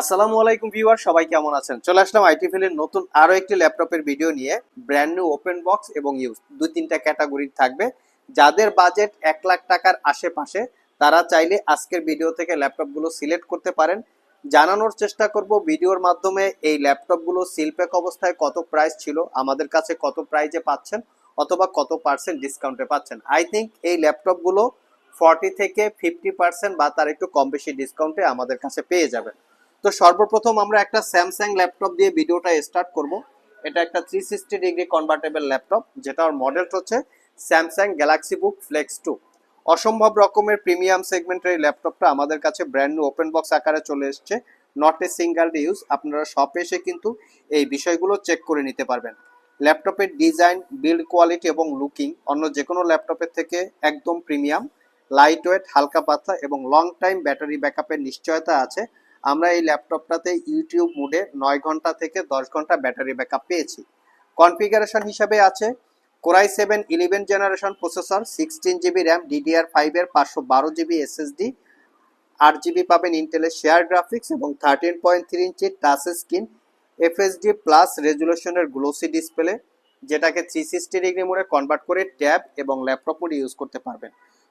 আসসালামু আলাইকুম ভিউয়ার, সবাই কেমন আছেন? চলে আসলাম আইটি ফিলের নতুন আরও একটি ল্যাপটপের ভিডিও নিয়ে। ব্র্যান্ড নিউ ওপেন বক্স এবং ইউজ দুই তিনটা ক্যাটাগরি থাকবে। যাদের বাজেট এক লাখ টাকার আশেপাশে, তারা চাইলে আজকের ভিডিও থেকে ল্যাপটপগুলো সিলেক্ট করতে পারেন। জানানোর চেষ্টা করব ভিডিওর মাধ্যমে এই ল্যাপটপগুলো সিলপ্যাক অবস্থায় কত প্রাইস ছিল, আমাদের কাছে কত প্রাইজে পাচ্ছেন, অথবা কত পার্সেন্ট ডিসকাউন্টে পাচ্ছেন। আই থিঙ্ক এই ল্যাপটপগুলো ফর্টি থেকে ফিফটি পার্সেন্ট বা তার একটু কম বেশি ডিসকাউন্টে আমাদের কাছে পেয়ে যাবেন। তো সর্বপ্রথম আমরা একটা স্যামসাং ল্যাপটপ দিয়ে ভিডিওটা স্টার্ট করব। এটা একটা three sixty degree convertible laptop যেটার মডেল হচ্ছে Samsung Galaxy Book Flex two অসম্ভব রকমের প্রিমিয়াম সেগমেন্টের এই ল্যাপটপটা আমাদের কাছে ব্র্যান্ড নিউ ওপেন বক্স আকারে চলে এসছে। নট এ সিঙ্গেল ইউজ আপনারা শপে এসে কিন্তু এই বিষয়গুলো চেক করে নিতে পারবেন। ল্যাপটপের ডিজাইন বিল্ড কোয়ালিটি এবং লুকিং অন্য যে কোনো ল্যাপটপের থেকে একদম প্রিমিয়াম লাইট ওয়েট হালকা পাতলা এবং লং টাইম ব্যাটারি ব্যাকআপের নিশ্চয়তা আছে। আমরা এই ল্যাপটপটাতে ইউটিউব মোডে নয় ঘণ্টা থেকে দশ ঘণ্টা ব্যাটারি ব্যাকআপ পেয়েছি। কনফিগারেশন হিসাবে আছে core i seven eleven generation processor, sixteen GB RAM, DDR ফাইভের পাঁচশো বারো জিবি এসএসডি, আট জিবি পাবেন ইন্টেলের শেয়ার গ্রাফিক্স এবং thirteen point three inch touch screen, FHD plus রেজুলেশনের glossy display, যেটাকে থ্রি সিক্সটি ডিগ্রি মোডে কনভার্ট করে ট্যাব এবং ল্যাপটপ মোডে ইউজ করতে পারবেন।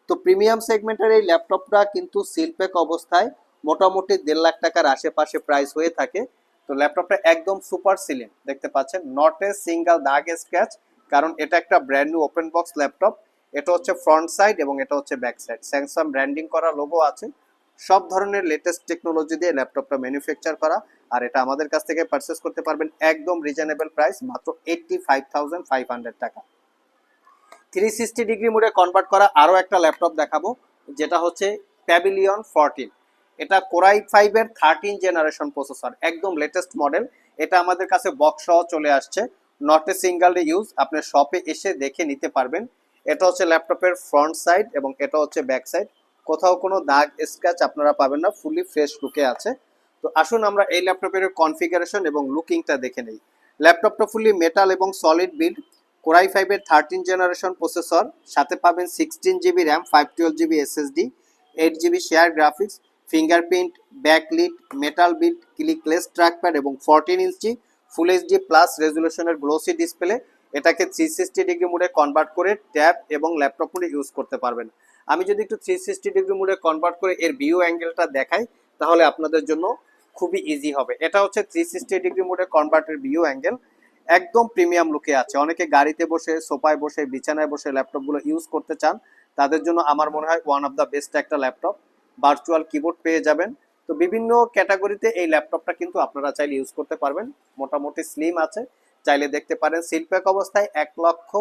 তো প্রিমিয়াম সেগমেন্টের এই ল্যাপটপটা কিন্তু সিলপ্যাক অবস্থায় মোটামুটি দেড় লাখ টাকার আশেপাশে প্রাইস হয়ে থাকে। তো ল্যাপটপটা একদম সুপার সিলিম দেখতে পাচ্ছেন? নট এ সিঙ্গেল দাগ স্ক্র্যাচ কারণ এটা একটা brand new open box laptop এটা হচ্ছে ফ্রন্ট সাইড এবং এটা হচ্ছে ব্যাক সাইড স্যামসাং ব্র্যান্ডিং করা লোগো আছে। সব ধরনের লেটেস্ট টেকনোলজি দিয়ে ল্যাপটপটা ম্যানুফ্যাকচার করা। আর এটা আমাদের কাছ থেকে পারচেস করতে পারবেন একদম রিজনেবল প্রাইস মাত্র এইটটি ফাইভ ফাইভ হান্ড্রেড টাকা। থ্রি সিক্সটি ডিগ্রি মোডে কনভার্ট করা আরও একটা ল্যাপটপ দেখাবো, যেটা হচ্ছে প্যাভিলিয়ন ফোরটিন এটা কোরাই ফাইভের থার্টিন জেনারেশন প্রসেসর একদম লেটেস্ট মডেল এটা আমাদের কাছে বক্স সহ চলে আসছে। নট এ সিঙ্গেল ইউজ আপনি শপে এসে দেখে নিতে পারবেন। এটা হচ্ছে ল্যাপটপের ফ্রন্ট সাইড এবং এটা হচ্ছে ব্যাক সাইড কোথাও কোনো দাগ স্ক্র্যাচ আপনারা পাবেন না ফুলি ফ্রেশ লুকে আছে। তো আসুন আমরা এই ল্যাপটপের কনফিগারেশন এবং লুকিংটা দেখে নেই। ল্যাপটপটা ফুলি মেটাল এবং সলিড বিল্ড কোরাই ফাইভের থার্টিন জেনারেশন প্রসেসর সাথে পাবেন sixteen GB RAM five twelve GB SSD eight GB share graphics fingerprint, backlit metal build clickless trackpad এবং fourteen inch full HD plus রেজুলেশনের glossy display এটাকে three sixty degree মোডে convert করে tab এবং laptop মোডে use করতে পারবেন। আমি যদি একটু থ্রি সিক্সটি ডিগ্রি মোডে কনভার্ট করে এর ভিউ অ্যাঙ্গেলটা দেখাই, তাহলে আপনাদের জন্য খুবই ইজি হবে। এটা হচ্ছে থ্রি সিক্সটি ডিগ্রি মোডে কনভার্টের ভিউ অ্যাঙ্গেল একদম প্রিমিয়াম লুকে আছে। অনেকে গাড়িতে বসে, সোফায় বসে, বিছানায় বসে ল্যাপটপগুলো ইউজ করতে চান, তাদের জন্য আমার মনে হয় ওয়ান অফ দ্য বেস্ট একটা ল্যাপটপ ভার্চুয়াল কিবোর্ড পেয়ে যাবেন। তো বিভিন্ন ক্যাটাগরিতে এই ল্যাপটপটা কিন্তু আপনারা চাইলে ইউজ করতে পারবেন। মোটামুটি স্লিম আছে। চাইলে দেখতে পারেন, সিলপ্যাক অবস্থায় এক লক্ষ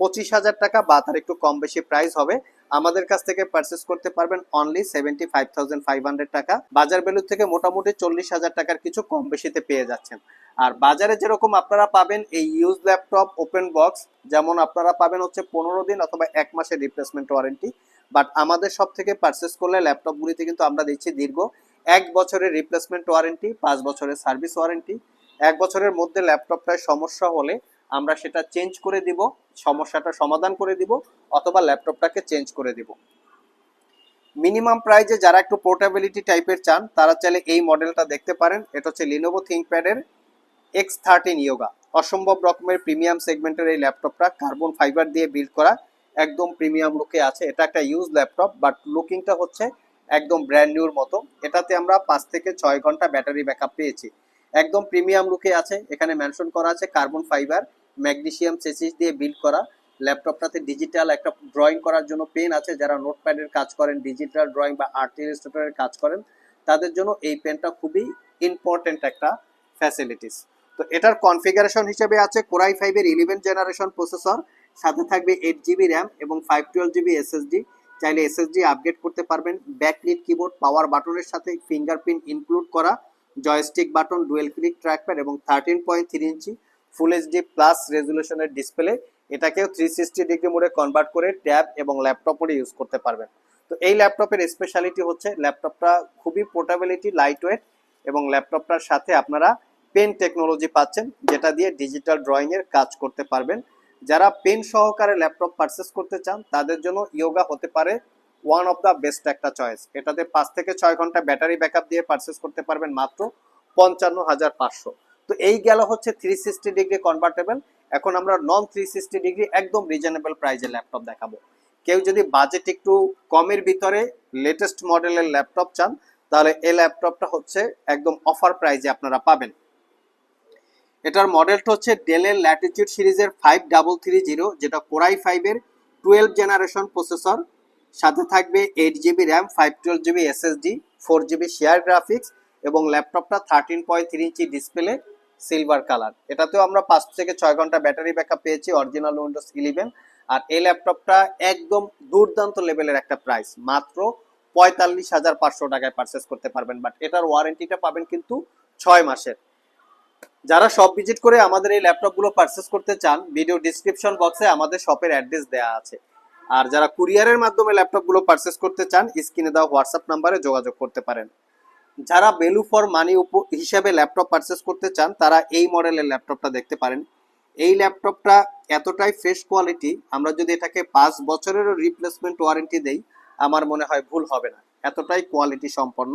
পঁচিশ হাজার টাকা বা তার একটু কম বেশি প্রাইস হবে। আমাদের কাছ থেকে পারচেস করতে পারবেন only seventy five thousand five hundred টাকা। বাজার ভ্যালু থেকে মোটামুটি চল্লিশ হাজার টাকার কিছু কম বেশিতে পেয়ে যাচ্ছেন। আর বাজারে যেরকম আপনারা পাবেন এই ইউজ ল্যাপটপ ওপেন বক্স যেমন আপনারা পাবেন হচ্ছে পনেরো দিন অথবা এক মাসের রিপ্লেসমেন্ট ওয়ারেন্টি বাট আমাদের সব থেকে পারচেস করলে ল্যাপটপগুলিতে কিন্তু আমরা দিচ্ছি দীর্ঘ এক বছরের রিপ্লেসমেন্ট ওয়ারেন্টি পাঁচ বছরের সার্ভিস ওয়ারেন্টি এক বছরের মধ্যে ল্যাপটপটায় সমস্যা হলে আমরা সেটা চেঞ্জ করে দিব, সমস্যাটা সমাধান করে দিব, অথবা ল্যাপটপটাকে চেঞ্জ করে দিব। মিনিমাম প্রাইজে যারা একটু পোর্টেবিলিটি টাইপের চান, তারা চাইলে এই মডেলটা দেখতে পারেন। এটা হচ্ছে লিনোভো থিঙ্কপ্যাডের এক্স থার্টিন ইয়োগা অসম্ভব রকমের প্রিমিয়াম সেগমেন্টের এই ল্যাপটপটা কার্বন ফাইবার দিয়ে বিল্ড করা। একদম প্রিমিয়াম লুকে আছে। এটা একটা ইউজ ল্যাপটপ বাট লুকিংটা হচ্ছে একদম ব্র্যান্ড নিউর মতো। এটাতে আমরা পাঁচ থেকে ছয় ঘণ্টা ব্যাটারি ব্যাকআপ পেয়েছি। একদম প্রিমিয়াম লুকে আছে। এখানে মেনশন করা আছে কার্বন ফাইবার ম্যাগনেসিয়াম চেসিস দিয়ে বিল্ড করা। ল্যাপটপটাতে ডিজিটাল একটা ড্রয়িং করার জন্য পেন আছে। যারা নোটপ্যাডের কাজ করেন ডিজিটাল ড্রয়িং বা আর্ট ইলাস্ট্রেটরের কাজ করেন, তাদের জন্য এই পেনটা খুবই ইম্পর্টেন্ট একটা ফ্যাসিলিটিস তো এটার কনফিগারেশন হিসেবে আছে কোরাই ফাইভের ইলেভেন জেনারেশন প্রসেসর সাথে থাকবে এইট জিবি র্যাম এবং ফাইভ টুয়েলভ জিবি এসএসডি চাইলে এসএসডি আপগ্রেড করতে পারবেন। ব্যাকলিট কিবোর্ড পাওয়ার বাটনের সাথে ফিঙ্গারপ্রিন্ট ইনক্লুড করা joystick button dual click trackpad এবং thirteen point three inch full HD plus রেজুলেশনের display এটাকেও থ্রি সিক্সটি ডিগ্রি মোডে কনভার্ট করে ট্যাব এবং ল্যাপটপ মোডে ইউজ করতে পারবেন। তো এই ল্যাপটপের স্পেশালিটি হচ্ছে ল্যাপটপটা খুবই পোর্টাবিলিটি লাইট ওয়েট এবং ল্যাপটপটার সাথে আপনারা পেন টেকনোলজি পাচ্ছেন, যেটা দিয়ে ডিজিটাল ড্রয়িংয়ের কাজ করতে পারবেন। যারা পেন সহকারে ল্যাপটপ পারচেস করতে চান, তাদের জন্য ইয়োগা হতে পারে ওয়ান অফ দ্য বেস্ট একটা চয়েস এটাতে পাঁচ থেকে ছয় ঘণ্টা ব্যাটারি ব্যাকআপ দিয়ে পারচেস করতে পারবেন মাত্র পঞ্চান্ন হাজার পাঁচশো। তো এই গেল হচ্ছে থ্রি সিক্সটি ডিগ্রি কনভার্টেবল এখন আমরা নন থ্রি সিক্সটি ডিগ্রি একদম রিজনেবল প্রাইজের ল্যাপটপ দেখাবো। কেউ যদি বাজেট একটু কমের ভিতরে লেটেস্ট মডেলের ল্যাপটপ চান, তাহলে এই ল্যাপটপটা হচ্ছে একদম অফার প্রাইজে আপনারা পাবেন। এটার মডেলটা হচ্ছে ডেলের ল্যাটিটিউড সিরিজের ফাইভ ডাবল থ্রি জিরো যেটা কোরাই ফাইভের টুয়েলভ জেনারেশন প্রসেসর সাথে থাকবে eight GB RAM five twelve GB SSD four GB share graphics এবং ল্যাপটপটা thirteen point three inch display silver colour এটাতেও আমরা পাঁচ থেকে ছয় ঘণ্টা ব্যাটারি ব্যাকআপ পেয়েছি অরিজিনাল উইন্ডোজ ইলেভেন আর এই ল্যাপটপটা একদম দুর্দান্ত লেভেলের একটা প্রাইস মাত্র পঁয়তাল্লিশ হাজার পাঁচশো টাকায় পারচেস করতে পারবেন। বাট এটার ওয়ারেন্টিটা পাবেন কিন্তু ছয় মাসের। যারা শপ ভিজিট করে আমাদের এই ল্যাপটপগুলো পারচেস করতে চান ভিডিও ডিসক্রিপশন বক্সে আমাদের শপের অ্যাড্রেস দেওয়া আছে। আর যারা কুরিয়ারের মাধ্যমে ল্যাপটপগুলো পারচেস করতে চান স্ক্রিনে দেওয়া হোয়াটসঅ্যাপ নাম্বারে যোগাযোগ করতে পারেন। যারা ভ্যালু ফর মানি হিসেবে ল্যাপটপ পারচেস করতে চান, তারা এই মডেলের ল্যাপটপটা দেখতে পারেন। এই ল্যাপটপটা এতটাই ফ্রেশ কোয়ালিটি আমরা যদি এটাকে পাঁচ বছরেরও রিপ্লেসমেন্ট ওয়ারেন্টি দেই, আমার মনে হয় ভুল হবে না। এতটাই কোয়ালিটি সম্পন্ন।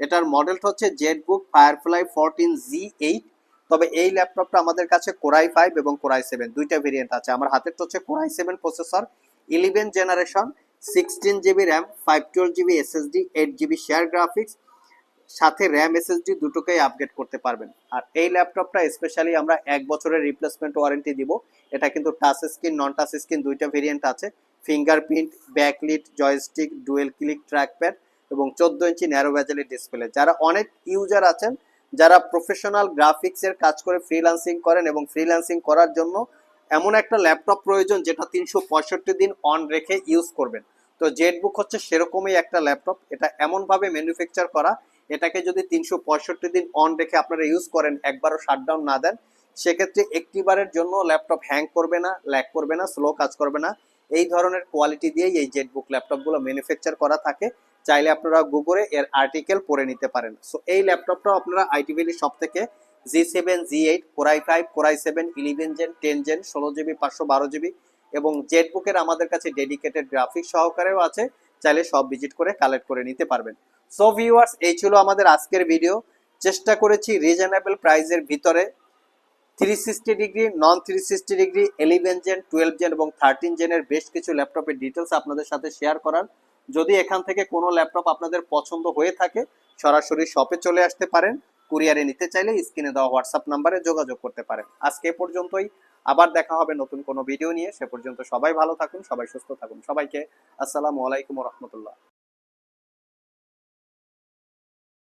এটার মডেলটা হচ্ছে ZBook Firefly fourteen G eight তবে এই ল্যাপটপটা আমাদের কাছে কোরাই ফাইভ এবং কোরাই সেভেন দুইটা ভেরিয়েন্ট আছে। আমার হাতেরটা হচ্ছে core i seven processor eleven generation sixteen GB RAM five twelve GB SSD eight GB share graphics সাথে র্যাম এসএসডি দুটোকেই আপগ্রেড করতে পারবেন। আর এই ল্যাপটপটা স্পেশালি আমরা এক বছরের রিপ্লেসমেন্ট ওয়ারেন্টি দিব। এটা কিন্তু touch screen non touch screen দুইটা ভেরিয়েন্ট আছে। Fingerprint backlit joystick dual click trackpad এবং চোদ্দ ইঞ্চি ন্যারো ভ্যাজেলের ডিসপ্লে যারা অনেক ইউজার আছেন যারা প্রফেশনাল গ্রাফিক্সের কাজ করে ফ্রিল্যান্সিং করেন এবং ফ্রিল্যান্সিং করার জন্য এমন একটা ল্যাপটপ প্রয়োজন যেটা তিনশো পঁয়ষট্টি দিন অন রেখে ইউজ করবেন। তো জেটবুক হচ্ছে সেরকমই একটা ল্যাপটপ এটা এমনভাবে ম্যানুফ্যাকচার করা, এটাকে যদি তিনশো পঁয়ষট্টি দিন অন রেখে আপনারা ইউজ করেন, একবারও শাটডাউন না দেন, সেক্ষেত্রে একটিবারের জন্য ল্যাপটপ হ্যাং করবে না ল্যাক করবে না স্লো কাজ করবে না। এই ধরনের কোয়ালিটি দিয়েই এই জেটবুক ল্যাপটপগুলো ম্যানুফ্যাকচার করা থাকে। চাইলে আপনারা গুগলে এর আর্টিকেল পড়ে নিতে পারেন। সো এই ল্যাপটপটাও আপনারা আইটি ভ্যালি সব থেকে G seven G eight core i five core i seven eleven gen ten gen ষোলো জিবি পাঁচশো বারো জিবি এবং জেটবুকের আমাদের কাছে ডেডিকেটেড গ্রাফিক সহকারেও আছে। চাইলে সব ভিজিট করে কালেক্ট করে নিতে পারবেন। সো ভিউয়ার্স এই ছিল আমাদের আজকের ভিডিও চেষ্টা করেছি রিজনেবল প্রাইজের ভিতরে। Three sixty degree non three sixty degree eleven gen twelve gen এবং থার্টিন জেনের বেশ কিছু ল্যাপটপের ডিটেলস আপনাদের সাথে শেয়ার করার। যদি এখান থেকে কোনো ল্যাপটপ আপনাদের পছন্দ হয়ে থাকে, সরাসরি শপে চলে আসতে পারেন। কুরিয়ারে নিতে চাইলে স্ক্রিনে দেওয়া হোয়াটসঅ্যাপ নাম্বারে যোগাযোগ করতে পারেন। আজকে এ পর্যন্তই। আবার দেখা হবে নতুন কোনো ভিডিও নিয়ে। সে পর্যন্ত সবাই ভালো থাকুন, সবাই সুস্থ থাকুন। সবাইকে আসসালামু আলাইকুম রহমতুল্লাহ।